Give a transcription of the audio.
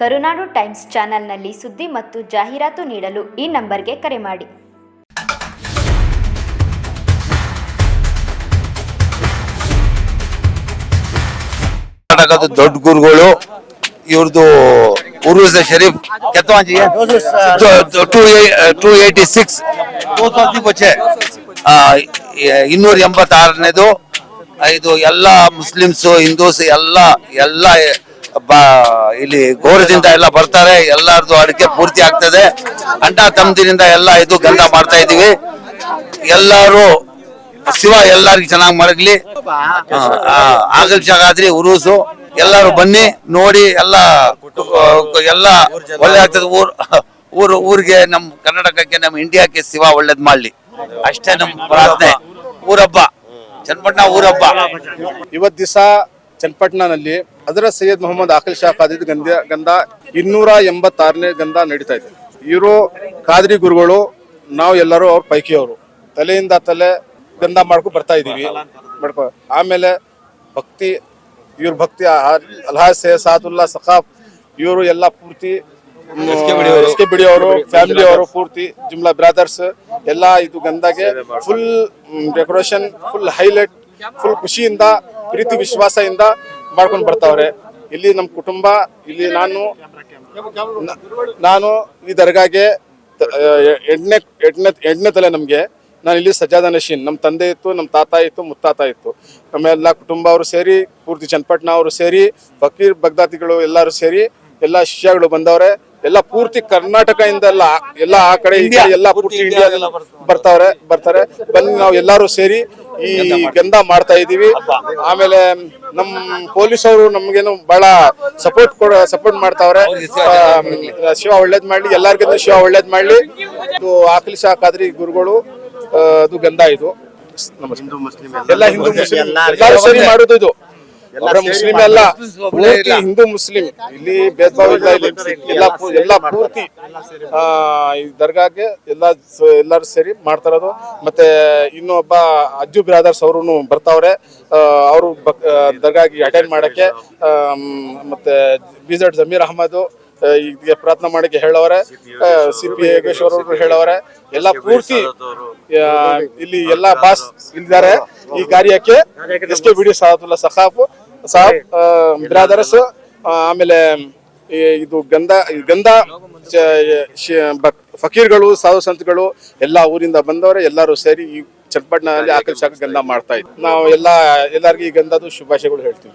ಕರುನಾಡು times ಚಾನೆಲ್ನಲ್ಲಿ ಸುದ್ದಿ ಮತ್ತು ಜಾಹೀರಾತು ನೀಡಲು ಈ ನಂಬರ್ಗೆ ಕರೆ ಮಾಡಿ. ಕರ್ನಾಟಕದ ದೊಡ್ಡ ಗುರುಗಳು ಇವ್ರದ್ದು ಉರ್ವಿಸ ಶರೀಫ್ ಕೆತ್ತವಾಂಜಿ ಟೂ ಏಯ್ಟಿ ಸಿಕ್ಸ್ ಬಚ್ಚೆ ಇನ್ನೂರ ಎಂಬತ್ತಾರನೇದು ಇದು ಎಲ್ಲ ಮುಸ್ಲಿಮ್ಸ್, ಹಿಂದೂಸ್, ಎಲ್ಲ ಎಲ್ಲ ಇಲ್ಲಿ ಗೋರದಿಂದ ಎಲ್ಲ ಬರ್ತಾರೆ, ಎಲ್ಲರದು ಅಡಿಕೆ ಪೂರ್ತಿ ಆಗ್ತದೆ. ಅಂಟ ತಮ್ಮದಿನಿಂದ ಎಲ್ಲ ಇದು ಗಂಧ ಮಾಡ್ತಾ ಇದೀವಿ ಎಲ್ಲಾರು, ಶಿವ ಎಲ್ಲರಿಗೂ ಚೆನ್ನಾಗಿ ಮರಗ್ಲಿ ಆಗಲ್ ಜಗಾದ್ರಿ ಉರುಸು. ಎಲ್ಲರೂ ಬನ್ನಿ, ನೋಡಿ, ಎಲ್ಲ ಎಲ್ಲ ಒಳ್ಳೆ ಆಗ್ತದೆ. ಊರ್, ಊರು, ಊರಿಗೆ ನಮ್ ಕರ್ನಾಟಕಕ್ಕೆ, ನಮ್ ಇಂಡಿಯಾಕ್ಕೆ ಶಿವ ಒಳ್ಳೇದ್ ಮಾಡ್ಲಿ. ಅಷ್ಟೇ ನಮ್ ಪ್ರಾರ್ಥನೆ. ಊರಬ್ಬ. ಚನ್ನಪಟ್ಟಣ ಊರಬ್ಬ. ಇವತ್ ದಿವಸ ಚನ್ನಪಟ್ಟಣನಲ್ಲಿ ಅದರ ಸೈಯದ್ ಮೊಹಮ್ಮದ್ ಆಕಿಲ್ ಶಾ ಖಾದಿದ್ ಗಂಧ ಗಂಧ ಇನ್ನೂರ ಎಂಬತ್ತಾರನೇ ಗಂಧ ನಡೀತಾ ಇದೆ. ಇವರು ಖಾದ್ರಿ ಗುರುಗಳು ನಾವು ಎಲ್ಲರೂ ಅವ್ರ ಪೈಕಿಯವರು. ತಲೆಯಿಂದ ತಲೆ ಗಂಧ ಮಾಡ್ಕೊ ಬರ್ತಾ ಇದೀವಿ ಮಾಡ್ಕೊ. ಆಮೇಲೆ ಭಕ್ತಿ ಇವ್ರ ಭಕ್ತಿ ಅಲ್ಹಾ ಸೇ ಸಾದುಲ್ಲಾ ಸಖಾಫ್ ಇವರು ಎಲ್ಲ ಪೂರ್ತಿ ಎಸ್ ಕೆ ಬಿಡಿ ಅವರು ಫ್ಯಾಮಿಲಿ ಅವರು ಪೂರ್ತಿ ಜುಮ್ಲಾ ಬ್ರಾದರ್ಸ್ ಎಲ್ಲ ಇದು ಗಂಧಗೆ full decoration full highlight full ಖುಷಿಯಿಂದ ಪ್ರೀತಿ ವಿಶ್ವಾಸದಿಂದ ಮಾಡ್ಕೊಂಡು ಬರ್ತಾವ್ರೆ. ಇಲ್ಲಿ ನಮ್ಮ ಕುಟುಂಬ, ಇಲ್ಲಿ ನಾನು ನಾನು ಈ ದರ್ಗಾಗೆ ಎಂಟನೇ ಎಂಟನೇ ಎಂಟನೇ ತಲೆ ನಮಗೆ. ನಾನು ಇಲ್ಲಿ ಸಜ್ಜಾದ ನಶೀನ್ ನಮ್ಮ ತಂದೆ ಇತ್ತು ನಮ್ಮ ತಾತ ಇತ್ತು, ಮುತ್ತಾತ ಇತ್ತು. ನಮ್ಮೆಲ್ಲ ಕುಟುಂಬ ಅವರು ಸೇರಿ, ಪೂರ್ತಿ ಚನ್ನಪಟ್ಟಣ ಅವರು ಸೇರಿ, ಫಕೀರ್ ಬಗ್ದಾತಿಗಳು ಎಲ್ಲರೂ ಸೇರಿ, ಎಲ್ಲ ಶಿಷ್ಯಗಳು ಬಂದವ್ರೆ. ಎಲ್ಲ ಪೂರ್ತಿ ಕರ್ನಾಟಕ ಎಲ್ಲ ಎಲ್ಲ ಆ ಕಡೆ ಎಲ್ಲ ಪೂರ್ತಿ ಇಂಡಿಯಾ ಬರ್ತಾವ್ರೆ ಬರ್ತಾರೆ. ಬನ್ನಿ ನಾವು ಎಲ್ಲರೂ ಸೇರಿ ಈ ಗಂಧ ಮಾಡ್ತಾ ಇದೀವಿ ಆಮೇಲೆ ನಮ್ ಪೊಲೀಸ್ ಅವರು ನಮ್ಗೇನು ಬಹಳ ಸಪೋರ್ಟ್ ಕೊಡ ಸಪೋರ್ಟ್ ಮಾಡ್ತಾವ್ರೆ. ಆ, ಶಿವ ಒಳ್ಳೇದ್ ಮಾಡ್ಲಿ. ಎಲ್ಲಾರ್ಗಿಂತ ಶಿವ ಒಳ್ಳೇದ್ ಮಾಡ್ಲಿ. ಇದು ಆಕಲಿ ಸಾಕಾದ್ರಿ ಗುರುಗಳು ಆ, ಅದು ಗಂಧ ಇದು. ನಮಸ್ಕಾರ. ಎಲ್ಲ ಹಿಂದೂ ಮುಸ್ಲಿಂ ಎಲ್ಲರೂ ಸರಿ ಮಾಡುದು ಇದು. ಮುಸ್ಲಿಂ ಅಲ್ಲ ಪೂರ್ತಿ ಹಿಂದೂ ಮುಸ್ಲಿಂ ಇಲ್ಲಿ ಭೇದ ಭಾವ ಇಲ್ಲ ಇಲ್ಲಿ ಎಲ್ಲ ಎಲ್ಲ ಪೂರ್ತಿ ಆ ಈ ದರ್ಗಾಗೆ ಎಲ್ಲ ಎಲ್ಲರೂ ಸೇರಿ ಮಾಡ್ತಾರದು ಮತ್ತೆ ಇನ್ನೊಬ್ಬ ಅಜ್ಜು ಬ್ರಾದರ್ಸ್ ಅವರು ಬರ್ತಾವ್ರೆ. ಅವರು ದರ್ಗಾಗೆ ಅಟೆಂಡ್ ಮಾಡಕ್ಕೆ ಮತ್ತೆ ಬಿಜೆಡ್ ಜಮೀರ್ ಅಹಮದ್ ಈಗ ಪ್ರಾರ್ಥನೆ ಮಾಡಕ್ಕೆ ಹೇಳವ್ರೆ. ಸಿ ಪಿ ಯೋಗೇಶ್ವರ್ ಅವರು ಹೇಳವ್ರೆ. ಎಲ್ಲ ಪೂರ್ತಿ ಇಲ್ಲಿ ಎಲ್ಲ ಬಾಸ್ ಇಲ್ಲಿದ್ದಾರೆ ಈ ಕಾರ್ಯಕ್ಕೆ. ಎಸ್ ಕೆ ಬಿಡಿ ಸಾಹಬುಲ್ಲಾ ಸಖಾಫ್. ಸಾಹಬ್ ಬ್ರಾದರ್ಸ್ ಆಮೇಲೆ ಈ ಇದು ಗಂಧ ಗಂಧ ಫಕೀರ್ಗಳು ಸಾಧು ಸಂತಗಳು ಎಲ್ಲಾ ಊರಿಂದ ಬಂದವರೆ ಎಲ್ಲರೂ ಸೇರಿ ಈ ಚಟ್ಪಟ್ನಲ್ಲಿ ಆಕಲ್ ಶಾಖ ಗಂಧ ಮಾಡ್ತಾ ಇದ್ವಿ. ನಾವು ಎಲ್ಲ ಎಲ್ಲರಿಗೂ ಈ ಗಂಧದ ಶುಭಾಶಯಗಳು ಹೇಳ್ತೀವಿ.